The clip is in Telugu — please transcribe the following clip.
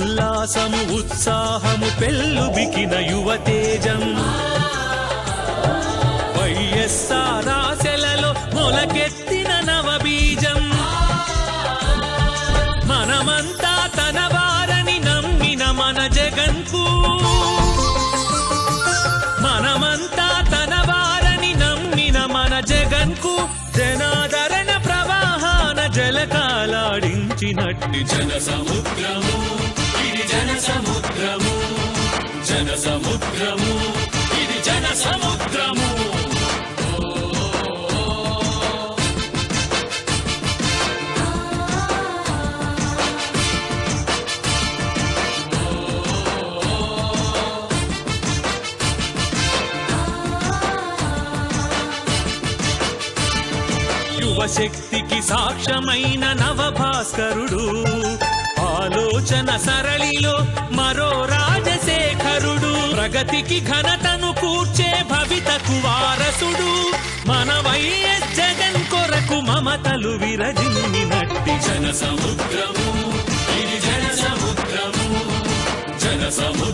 ఉల్లాసము ఉత్సాహము పెళ్ళుబికిన యువతేజం వైఎస్ఆర్ ఆశలలో మొలకెత్తిన నవబీజం మనమంతా తన వారని నమ్మిన మన జగన్కు. మనమంతా తన వారని నమ్మిన మన జగన్కు. జనాదరణ ప్రవాహాన జలకాలాడించినట్టి జన సముద్రము శక్తికి సాక్ష్యమైన నవభాస్కరుడు. ఆలోచన సరళిలో మరో రాజశేఖరుడు. ప్రగతికి ఘనతను కూర్చే భవితకు వారసుడు. మన వైఎస్ జగన్ కొరకు మమతలు విరజిమ్మినట్టి జన సముద్రము. ఇది జన సముద్రము. జన సముద్రము.